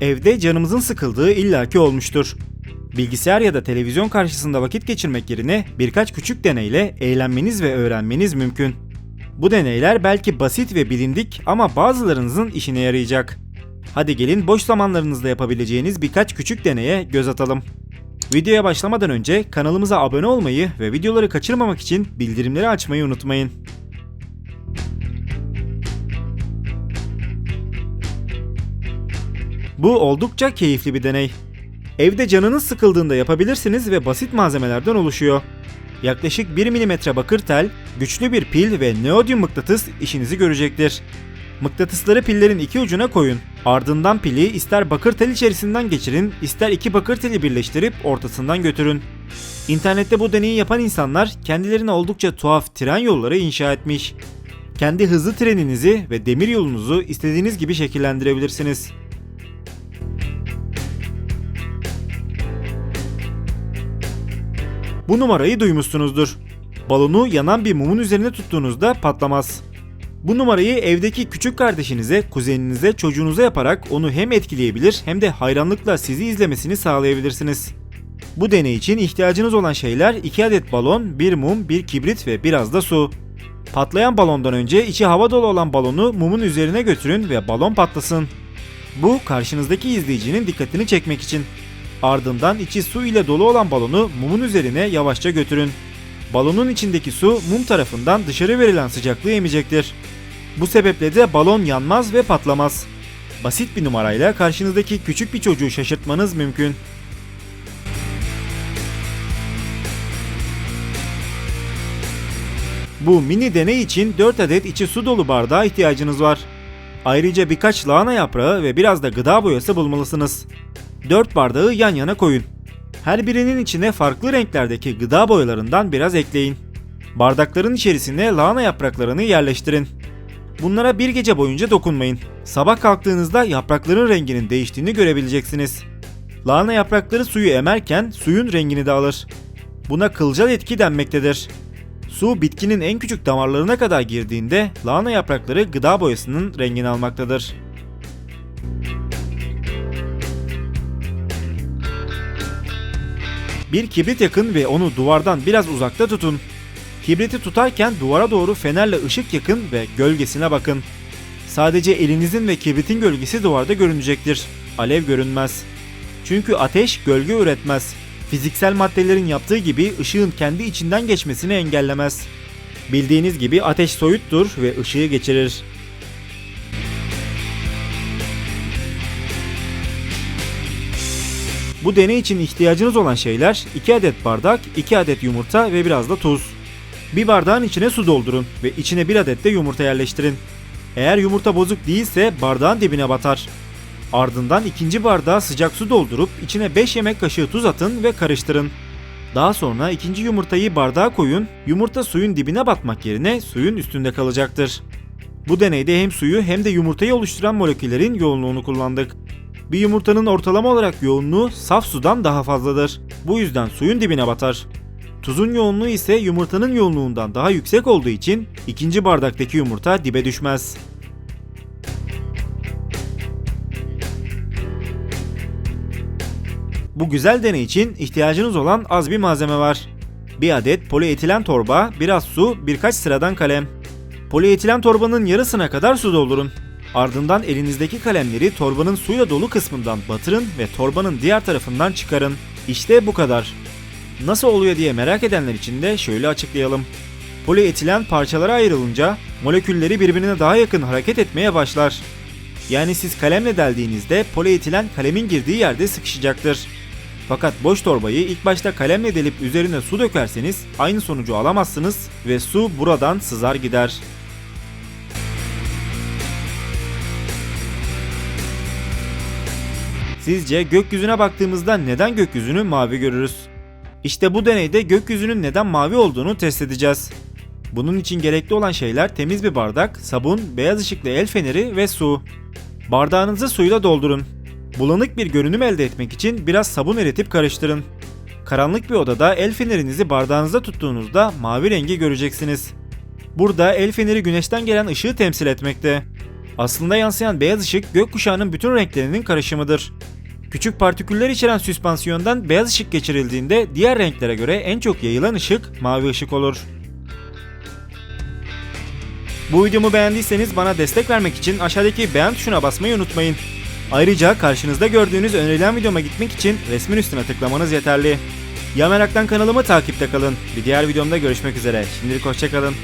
Evde canımızın sıkıldığı illaki olmuştur. Bilgisayar ya da televizyon karşısında vakit geçirmek yerine birkaç küçük deneyle eğlenmeniz ve öğrenmeniz mümkün. Bu deneyler belki basit ve bilindik ama bazılarınızın işine yarayacak. Hadi gelin boş zamanlarınızda yapabileceğiniz birkaç küçük deneye göz atalım. Videoya başlamadan önce kanalımıza abone olmayı ve videoları kaçırmamak için bildirimleri açmayı unutmayın. Bu oldukça keyifli bir deney. Evde canınız sıkıldığında yapabilirsiniz ve basit malzemelerden oluşuyor. Yaklaşık 1 mm bakır tel, güçlü bir pil ve neodyum mıknatıs işinizi görecektir. Mıknatısları pillerin iki ucuna koyun. Ardından pili ister bakır tel içerisinden geçirin, ister iki bakır teli birleştirip ortasından götürün. İnternette bu deneyi yapan insanlar kendilerine oldukça tuhaf tren yolları inşa etmiş. Kendi hızlı treninizi ve demir yolunuzu istediğiniz gibi şekillendirebilirsiniz. Bu numarayı duymuşsunuzdur. Balonu yanan bir mumun üzerine tuttuğunuzda patlamaz. Bu numarayı evdeki küçük kardeşinize, kuzeninize, çocuğunuza yaparak onu hem etkileyebilir hem de hayranlıkla sizi izlemesini sağlayabilirsiniz. Bu deney için ihtiyacınız olan şeyler 2 adet balon, 1 mum, 1 kibrit ve biraz da su. Patlayan balondan önce içi hava dolu olan balonu mumun üzerine götürün ve balon patlasın. Bu karşınızdaki izleyicinin dikkatini çekmek için. Ardından içi su ile dolu olan balonu mumun üzerine yavaşça götürün. Balonun içindeki su mum tarafından dışarı verilen sıcaklığı emecektir. Bu sebeple de balon yanmaz ve patlamaz. Basit bir numarayla karşınızdaki küçük bir çocuğu şaşırtmanız mümkün. Bu mini deney için 4 adet içi su dolu bardağa ihtiyacınız var. Ayrıca birkaç lahana yaprağı ve biraz da gıda boyası bulmalısınız. 4 bardağı yan yana koyun. Her birinin içine farklı renklerdeki gıda boyalarından biraz ekleyin. Bardakların içerisine lahana yapraklarını yerleştirin. Bunlara bir gece boyunca dokunmayın. Sabah kalktığınızda yaprakların renginin değiştiğini görebileceksiniz. Lahana yaprakları suyu emerken suyun rengini de alır. Buna kılcal etki denmektedir. Su bitkinin en küçük damarlarına kadar girdiğinde lahana yaprakları gıda boyasının rengini almaktadır. Bir kibrit yakın ve onu duvardan biraz uzakta tutun. Kibriti tutarken duvara doğru fenerle ışık yakın ve gölgesine bakın. Sadece elinizin ve kibritin gölgesi duvarda görünecektir. Alev görünmez. Çünkü ateş gölge üretmez. Fiziksel maddelerin yaptığı gibi ışığın kendi içinden geçmesini engellemez. Bildiğiniz gibi ateş soyuttur ve ışığı geçirir. Bu deney için ihtiyacınız olan şeyler 2 adet bardak, 2 adet yumurta ve biraz da tuz. Bir bardağın içine su doldurun ve içine bir adet de yumurta yerleştirin. Eğer yumurta bozuk değilse bardağın dibine batar. Ardından ikinci bardağa sıcak su doldurup içine 5 yemek kaşığı tuz atın ve karıştırın. Daha sonra ikinci yumurtayı bardağa koyun, yumurta suyun dibine batmak yerine suyun üstünde kalacaktır. Bu deneyde hem suyu hem de yumurtayı oluşturan moleküllerin yoğunluğunu kullandık. Bir yumurtanın ortalama olarak yoğunluğu saf sudan daha fazladır. Bu yüzden suyun dibine batar. Tuzun yoğunluğu ise yumurtanın yoğunluğundan daha yüksek olduğu için ikinci bardaktaki yumurta dibe düşmez. Bu güzel deney için ihtiyacınız olan az bir malzeme var. Bir adet polietilen torba, biraz su, birkaç sıradan kalem. Polietilen torbanın yarısına kadar su doldurun. Ardından elinizdeki kalemleri torbanın suyla dolu kısmından batırın ve torbanın diğer tarafından çıkarın. İşte bu kadar. Nasıl oluyor diye merak edenler için de şöyle açıklayalım. Polietilen parçalara ayrılınca molekülleri birbirine daha yakın hareket etmeye başlar. Yani siz kalemle deldiğinizde polietilen kalemin girdiği yerde sıkışacaktır. Fakat boş torbayı ilk başta kalemle delip üzerine su dökerseniz aynı sonucu alamazsınız ve su buradan sızar gider. Sizce gökyüzüne baktığımızda neden gökyüzünü mavi görürüz? İşte bu deneyde gökyüzünün neden mavi olduğunu test edeceğiz. Bunun için gerekli olan şeyler temiz bir bardak, sabun, beyaz ışıklı el feneri ve su. Bardağınızı suyla doldurun. Bulanık bir görünüm elde etmek için biraz sabun eritip karıştırın. Karanlık bir odada el fenerinizi bardağınızda tuttuğunuzda mavi rengi göreceksiniz. Burada el feneri güneşten gelen ışığı temsil etmekte. Aslında yansıyan beyaz ışık gökkuşağının bütün renklerinin karışımıdır. Küçük partiküller içeren süspansiyondan beyaz ışık geçirildiğinde diğer renklere göre en çok yayılan ışık mavi ışık olur. Bu videomu beğendiyseniz bana destek vermek için aşağıdaki beğen tuşuna basmayı unutmayın. Ayrıca karşınızda gördüğünüz önerilen videoma gitmek için resmin üstüne tıklamanız yeterli. Ya meraktan kanalımı takipte kalın. Bir diğer videomda görüşmek üzere. Şimdilik hoşçakalın.